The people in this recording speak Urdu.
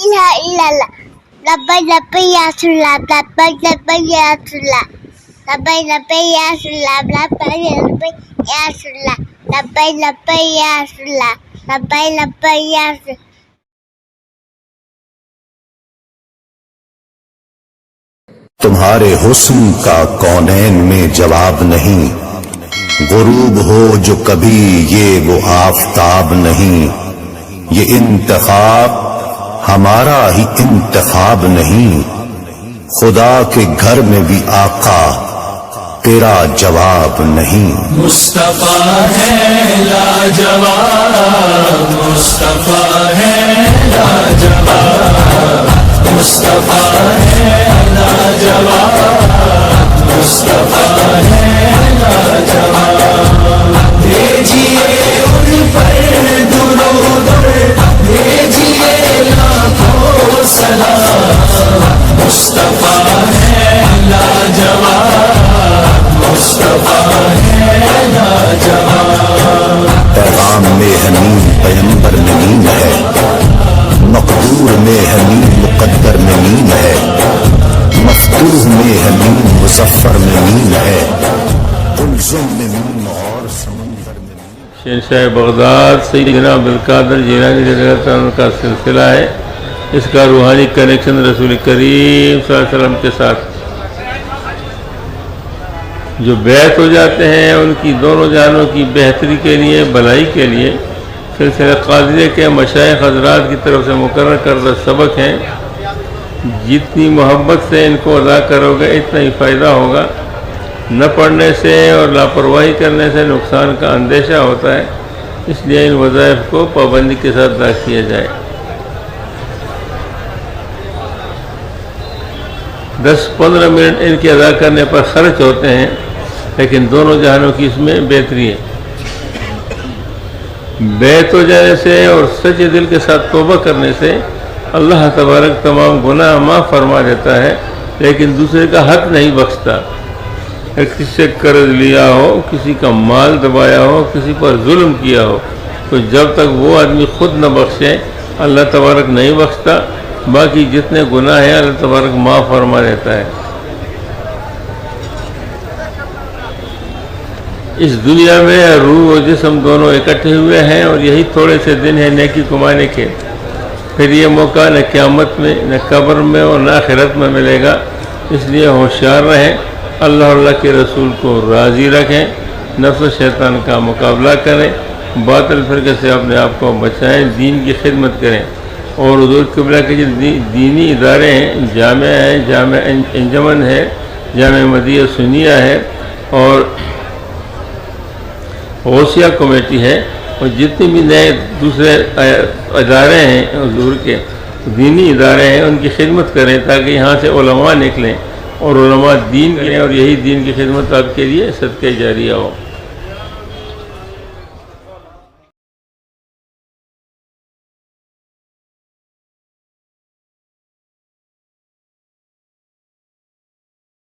إله إلا الله لبيك لبيك يا رسول الله لبيك لبيك يا رسول الله لبيك لبيك يا رسول الله لبيك لبيك يا رسول الله لبيك لبيك يا رسول الله لبيك لبيك يا رسول تمہارے حسن کا کونین میں جواب نہیں۔ غروب ہو جو کبھی یہ وہ آفتاب نہیں۔ یہ انتخاب ہمارا ہی انتخاب نہیں۔ خدا کے گھر میں بھی آقا تیرا جواب نہیں۔ مصطفیٰ ہے لا جواب مصطفیٰ ہے میں حنین مقدر میں نیم ہے۔ مفتوح میں حنین مظفر میں نیم ہے۔ کلزم میں نیم اور سمندر میں نیم شہنشاہ بغداد سیدنا عبدالقادر جیلانی رضی کا سلسلہ ہے۔ اس کا روحانی کنیکشن رسول کریم صلی اللہ علیہ وسلم کے ساتھ۔ جو بیعت ہو جاتے ہیں، ان کی دونوں جانوں کی بہتری کے لیے بھلائی کے لیے سلسلہ قادریہ کے مشائق حضرات کی طرف سے مقرر کردہ سبق ہیں۔ جتنی محبت سے ان کو ادا کرو گے اتنا ہی فائدہ ہوگا۔ نہ پڑھنے سے اور لاپرواہی کرنے سے نقصان کا اندیشہ ہوتا ہے۔ اس لیے ان وظائف کو پابندی کے ساتھ ادا کیا جائے۔ دس پندرہ منٹ ان کے ادا کرنے پر خرچ ہوتے ہیں، لیکن دونوں جہانوں کی اس میں بہتری ہے۔ بیت ہو جانے سے اور سچے دل کے ساتھ توبہ کرنے سے اللہ تبارک تمام گناہ معاف فرما دیتا ہے، لیکن دوسرے کا حق نہیں بخشتا۔ کسی سے قرض لیا ہو، کسی کا مال دبایا ہو، کسی پر ظلم کیا ہو، تو جب تک وہ آدمی خود نہ بخشے، اللہ تبارک نہیں بخشتا۔ باقی جتنے گناہ ہیں، اللہ تبارک معاف فرما دیتا ہے۔ اس دنیا میں روح و جسم دونوں اکٹھے ہوئے ہیں اور یہی تھوڑے سے دن ہیں نیکی کمانے کے۔ پھر یہ موقع نہ قیامت میں، نہ قبر میں اور نہ آخرت میں ملے گا۔ اس لیے ہوشیار رہیں۔ اللہ اللہ کے رسول کو راضی رکھیں۔ نفس و شیطان کا مقابلہ کریں۔ باطل فرقے سے اپنے آپ کو بچائیں۔ دین کی خدمت کریں۔ اور حضور قبلہ کے جو دینی ادارے ہیں جامعہ ہیں جامعہ انجمن ہے جامعہ مدیہ سنیہ ہے اور ہوسیا کمیٹی ہے اور جتنے بھی نئے دوسرے ادارے ہیں حضور کے، دینی ادارے ہیں، ان کی خدمت کریں تاکہ یہاں سے علماء نکلیں اور علماء دین کریں اور یہی دین کی خدمت آپ کے لیے صدقہ جاریہ ہو۔